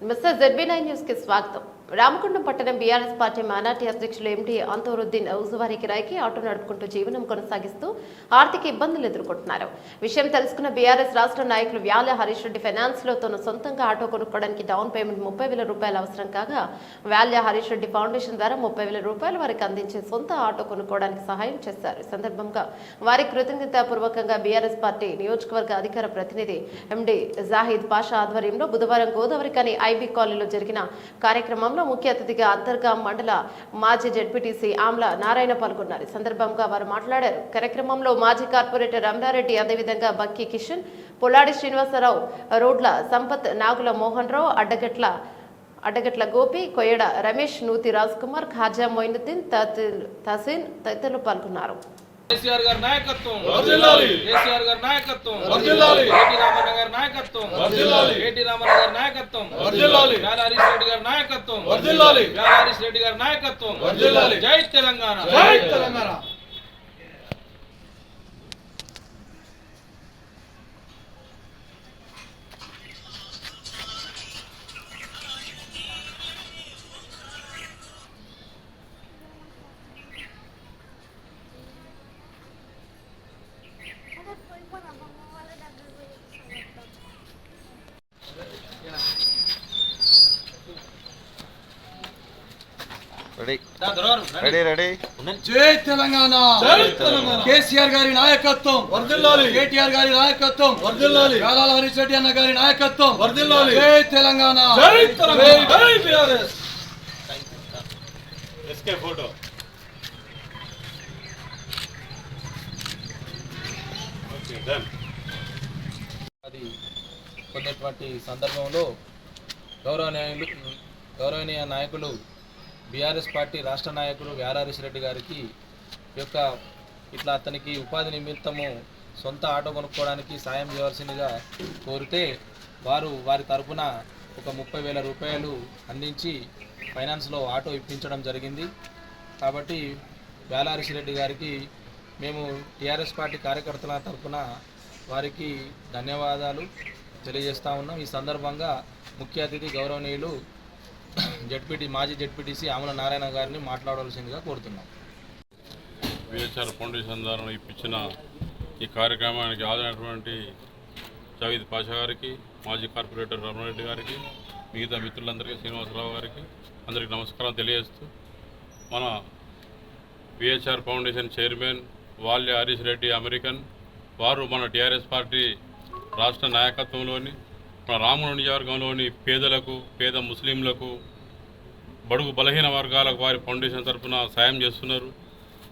Mister ZB nine న్యూస్కి స్వాగతం రామకొండం పట్టణం బీఆర్ఎస్ పార్టీ మైనార్టీ అధ్యక్షులు ఎంటీ అంతరుద్దీన్ రోజువారీ కిరాయికి ఆటో నడుపుకుంటూ జీవనం కొనసాగిస్తూ ఆర్థిక ఇబ్బందులు ఎదుర్కొంటున్నారు. విషయం తెలుసుకున్న బీఆర్ఎస్ రాష్ట్ర నాయకులు వ్యాల హరీష్ రెడ్డి ఫైనాన్స్లో తను సొంతంగా ఆటో కొనుక్కోవడానికి డౌన్ పేమెంట్ ముప్పై వేల రూపాయలు అవసరం కాగా వ్యాల్య హరీష్ రెడ్డి ఫౌండేషన్ ద్వారా ముప్పై వేల రూపాయలు వారికి అందించి సొంత ఆటో కొనుక్కోవడానికి సహాయం చేశారు. ఈ సందర్భంగా వారి కృతజ్ఞతాపూర్వకంగా బీఆర్ఎస్ పార్టీ నియోజకవర్గ అధికార ప్రతినిధి ఎండి జాహిద్ పాషా ఆధ్వర్యంలో బుధవారం గోదావరి కని ఐబీ కాలనీలో జరిగిన కార్యక్రమం కార్యక్రమంలో ముఖ్య అతిథిగా అంతర్గాం మండల మాజీ జడ్పీటీసీ ఆమ్ల నారాయణ పాల్గొన్నారు. ఈ సందర్భంగా వారు మాట్లాడారు. కార్యక్రమంలో మాజీ కార్పొరేటర్ రమణారెడ్డి అదేవిధంగా బక్కి కిషన్ పొలాడి శ్రీనివాసరావు రోడ్ల సంపత్ నాగుల మోహన్ రావు అడ్డగట్ల అడ్డగట్ల గోపి కొయ్యడ రమేష్ నూతి రాజ్ కుమార్ ఖాజా మొయినుద్దీన్ తహసీన్ తదితరులు పాల్గొన్నారు. కేసీఆర్ గారి నాయకత్వం. కేసీఆర్ గారి నాయకత్వం నాయకత్వం. కేటీ రామన్న గారి నాయకత్వం. వేల హరీష్ రెడ్డి గారి నాయకత్వం. వేల హరీష్ రెడ్డి గారి నాయకత్వం. జై తెలంగాణ జై తెలంగాణ రెడీ రండి. రెడీ రెడీ జై తెలంగాణ. జై తెలంగాణ. కేసీఆర్ గారి నాయకత్వం. వర్ధిల్లాలి కేటీఆర్ గారి నాయకత్వం. వర్ధిల్లాలి గాలాల హరీష్ రెడ్డి అన్న గారి నాయకత్వం. వర్ధిల్లాలి జై తెలంగాణ. అది కొన్నటువంటి సందర్భంలో గౌరవనీయులు గౌరవనీయ నాయకులు బీఆర్ఎస్ పార్టీ రాష్ట్ర నాయకుడు వ్యారారీష్ రెడ్డి గారికి యొక్క ఇట్లా అతనికి ఉపాధి నిమిత్తము సొంత ఆటో కొనుక్కోవడానికి సాయం చేయవలసిందిగా కోరితే వారు వారి తరపున ఒక ముప్పై వేల రూపాయలు అందించి ఫైనాన్స్లో ఆటో ఇప్పించడం జరిగింది. కాబట్టి వేలారిషి రెడ్డి గారికి మేము టీఆర్ఎస్ పార్టీ కార్యకర్తల తరపున వారికి ధన్యవాదాలు తెలియజేస్తా ఉన్నాం. ఈ సందర్భంగా ముఖ్య అతిథి గౌరవనీయులు జడ్పీటీ మాజీ జడ్పీటీసీ ఆమల నారాయణ గారిని మాట్లాడవలసిందిగా కోరుతున్నాం. విహెచ్ఆర్ ఫౌండేషన్ ద్వారా ఇప్పించిన ఈ కార్యక్రమానికి ఆదరైనటువంటి జావీద్ పాషా గారికి మాజీ కార్పొరేటర్ రమణారెడ్డి గారికి మిగతా మిత్రులందరికీ శ్రీనివాసరావు గారికి అందరికీ నమస్కారం తెలియజేస్తూ మన VHR foundation chairman Valya Harish Reddy American వారు మన టీఆర్ఎస్ పార్టీ రాష్ట్ర నాయకత్వంలోని మన రాముల నియోజకవర్గంలోని పేదలకు పేద ముస్లింలకు బడుగు బలహీన వర్గాలకు వారి ఫౌండేషన్ తరఫున సాయం చేస్తున్నారు.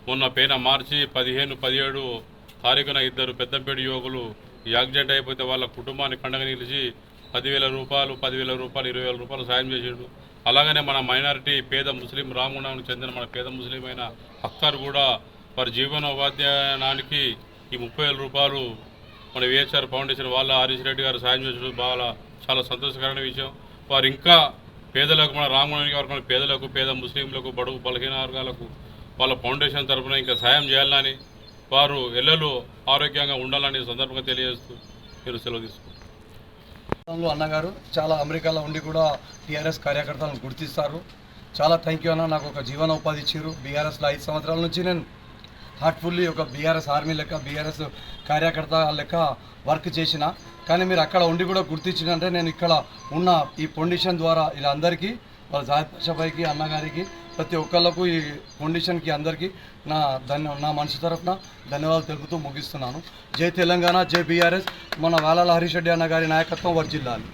మొన్న పేన మార్చి పదిహేను పదిహేడు తారీఖున ఇద్దరు పెద్దంపేట యువకులు యాక్సిడెంట్ అయిపోతే వాళ్ళ కుటుంబాన్ని పండగ నిలిచి పదివేల రూపాయలు పదివేల రూపాయలు ఇరవై వేల రూపాయలు సాయం చేసిండు అలాగనే మన మైనారిటీ పేద ముస్లిం రామగుండానికి చెందిన మన పేద ముస్లిం అయిన అఖ్తార్ కూడా వారి జీవనోపాధ్యానానికి ఈ ముప్పై వేల రూపాయలు మన విహెచ్ఆర్ ఫౌండేషన్ వాళ్ళ హరీష్ రెడ్డి గారు సాయం చేసిన బాగా చాలా సంతోషకరమైన విషయం. వారు ఇంకా పేదలకు మన రామగుణానికి వరకు పేదలకు పేద ముస్లింలకు బడుగు బలహీన వర్గాలకు వాళ్ళ ఫౌండేషన్ తరఫున ఇంకా సాయం చేయాలని వారు ఎల్లలు ఆరోగ్యంగా ఉండాలని సందర్భంగా తెలియజేస్తూ మీరు సెలవు తీసుకుంటారు అన్నగారు చాలా అమెరికాలో ఉండి కూడా టీఆర్ఎస్ కార్యకర్తలను గుర్తిస్తారు. చాలా థ్యాంక్ యూ అన్న. నాకు ఒక జీవనోపాధి ఇచ్చారు బీఆర్ఎస్లో ఐదు సంవత్సరాల నుంచి నేను హార్ట్ఫుల్లీ ఒక బీఆర్ఎస్ ఆర్మీ లెక్క బీఆర్ఎస్ కార్యకర్త లెక్క వర్క్ చేసిన కానీ మీరు అక్కడ ఉండి కూడా గుర్తించినంటే నేను ఇక్కడ ఉన్న ఈ పొండిషన్ ద్వారా ఇలా అందరికీ వాళ్ళ జాహిద్ అన్నగారికి ప్రతి ఒక్కళ్ళకు ఈ పొండిషన్కి అందరికీ నా ధన్య నా మనసు తరఫున ధన్యవాదాలు తెలుపుతూ ముగిస్తున్నాను. జై తెలంగాణ జై బీఆర్ఎస్. మన వేలాల హరీష్ రెడ్డి అన్న గారి నాయకత్వం వర్జిల్లాలి